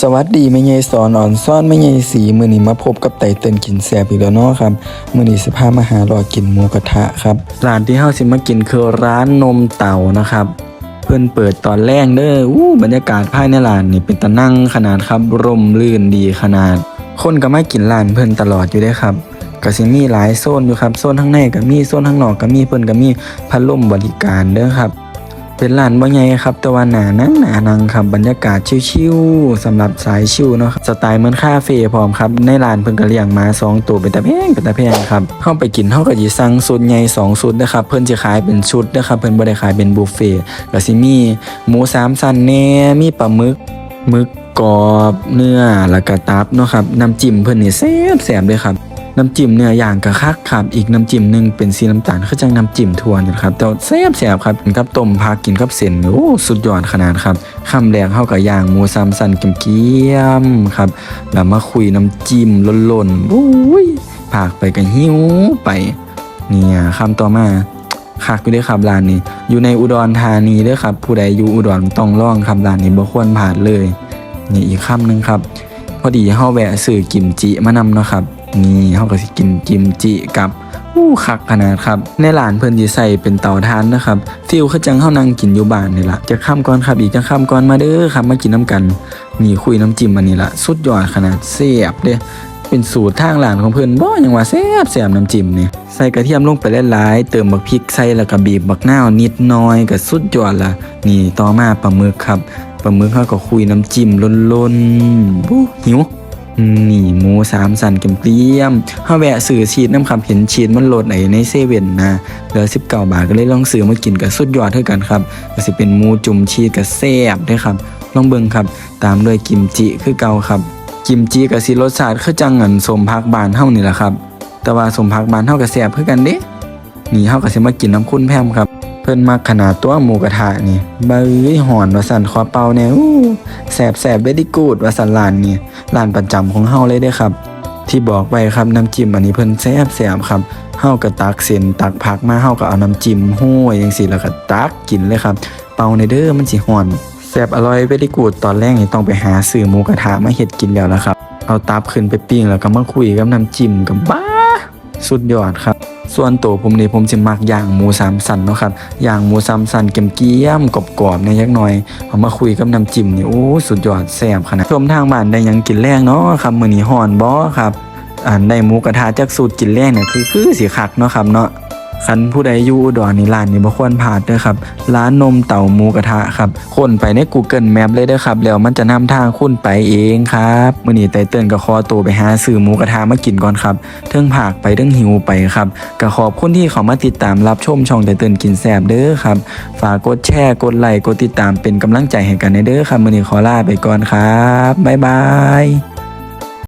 สวัสดีแม่ใหญ่สอนอ่อนซ่อนแม่ใหญ่สีมือนี้มาพบกับไตเติ้นกินแซ่บอีกแล้วเนาะครับมือนี้สิพามาหารอกินหมูกระทะครับร้านที่เฮาสิมากินคือร้านนมเต่านะครับ เพิ่นเปิดตอนแรกเด้ออู้บรรยากาศภายในร้านนี่เป็นตะนั่งขนาดครับร่มรื่นดีขนาด คนก็มากินร้านเพิ่นตลอดอยู่เด้ครับก็สิมีหลายโซนอยู่ครับโซนข้างในก็มีโซนข้างนอกก็มีเพิ่นก็มีพัดลมบริการเด้อครับ เป็นร้านบ่ใหญ่ครับแต่ว่าหนานั่งหนานังครับบรรยากาศชิวๆสำหรับสายชิวเนาะครับสไตล์เหมือนคาเฟ่พร้อมครับในร้านเพิ่นก็เลี้ยงมาสองตัวเป็นตะแพงเป็นตะแพงครับเข้าไปกินเฮาก็สิสั่งสูตรใหญ่สองสูตรนะครับเพิ่นสิขายเป็นชุดนะครับเพิ่นบ่ได้ขายเป็นบุฟเฟ่ก็สิมีหมูสามชั้นแหน่มีปลาหมึกหมึกกรอบเนื้อแล้วก็ตับเนาะครับน้ำจิ้มเพิ่นนี่แซ่บแซ่บเลยครับ น้ำจิ้มเนื้อย่างกะคักครับ อีกน้ำจิ้มหนึ่งเป็นสีน้ำตาลคือจังน้ำจิ้มถั่วนี่แหละครับแต่แซ่บแซ่บครับกินกับต้มผักกินกับเส้นโอ้สุดยอดขนาดครับคำแรกเข้ากับย่างหมูสามสันเกียมครับแล้วมาคุยน้ำจิ้มล้นๆโอ้ยผากไปกันหิวไปเนี่ยคำต่อมาคักอยู่ด้วยครับร้านนี้ อยู่ในอุดรธานีด้อครับ ผู้ใดอยู่อุดรต้องลองครับร้านนี้บ่ควรผ่านเลย นี่อีกคำหนึ่งครับ พอดีเฮาแวะซื้อกิมจิมานำเนาะครับ นี่เฮาก็สิกินกิมจิกับอู้คักขนาดครับ ในร้านเพิ่นสิใส่เป็นเตาถ่านนะครับฟิลคือจังเฮานั่งกินอยู่บ้านนี่ละจะข้ามก่อนครับอีกจะข้ามก่อนมาเด้อครับมากินน้ำกันนี่คุยน้ำจิ้มอันนี้ละสุดยอดขนาดแซ่บเด้เป็นสูตรทางร้านของเพิ่นบ่ยังว่าแซ่บแซ่บน้ำจิ้มนี่ใส่กระเทียมลงไปหลายๆเติมบักพริกใส่แล้วก็บีบบักนาวนิดน่อยก็สุดยอดละนี่ต่อมาปลาหมึกครับปลาหมึกเขาก็คุยน้ำจิ้มล้นๆบูหิว นี่หมูสามสันเกมเกลียมเฮาแวะซื้อชีสน้ำคำเห็นชีสมันโหลดไหนในเซเว่นนะเหลือ19บเก้าบาทก็เลยลองซื้อมากินกับสุดยอดเท่ากันครับก็สิเป็นหมูจุ่มชีสกับแซ่บด้วยครับ ลองเบิ่งครับ ตามด้วยกิมจิคือเก่าครับ กิมจิกับสิรสชาติคือจังอันสมพักบานเฮานี่แหละครับ แต่ว่าสมพักบานเฮาก็แซ่บคือกันเด้นี่เฮาก็สิมากินน้ำคุณแพมครับ พิ่นมักขนาดตัวหมูกระทะนี่เบ้ยหอนว่าสั่นขอเป่าแน่อู้แสบแสบเวดีกูดว่าสั่นร้านนี่ร้านประจำของเฮาเลยเด้ครับ ที่บอกไปครับน้ำจิ้มอันนี้เพิ่นแซ่บแซ่บครับเฮาก็ตักเส้นตักผักมาเฮาก็เอาน้ำจิ้มห้วยจังซี่แล้วก็ตักกินเลยครับ เป่าในเด้อมันสิฮ้อนแซ่บอร่อยเวดีกูดตอนแรกนี่ต้องไปหาซื้อหมูกระทะมาเฮ็ดกินแล้วล่ะครับ เอาตับขึ้นไปปิ้งแล้วก็มาคุยกับน้ำจิ้มกับบ้า สุดยอดครับ ส่วนตัวผมนี่ผมจะมักย่างหมูสามสันเนาะครับย่างหมูสามสันเกมเกียมกรอบๆเนี่ยยักหน่อยเอามาคุยกับน้ำจิ้มนี่โอ้สุดยอดแซ่บขนาดชมทางบ้านได้ยังกินแรงเนาะครับมือนี้ห่อนบอครับอันได้หมูกระทะจากสูตรกินแรงเนี่ยคือคือสีขักเนาะครับเนาะ คันผู้ใดอยู่อุดรนี่ร้านนี้บ่ควรพลาดเด้อครับ ร้านนมเต่าหมูกระทะครับคนไปใน Google Map เลยเด้อครับ แล้วมันจะนำทางคุณไปเองครับมื้อนี้ไตเติ้ลก็ขอตัวไปหาซื้อหมูกระทะมากินก่อนครับเทิงผากไปเทิงหิวไปครับก็ขอบคุณที่เขามาติดตามรับชมช่องไตเติ้ลกินแซ่บเด้อครับ ฝากกดแชร์กดไลค์กดติดตามเป็นกำลังใจให้กันในเด้อครับมื้อนี้ขอลาไปก่อนครับบ๊ายบาย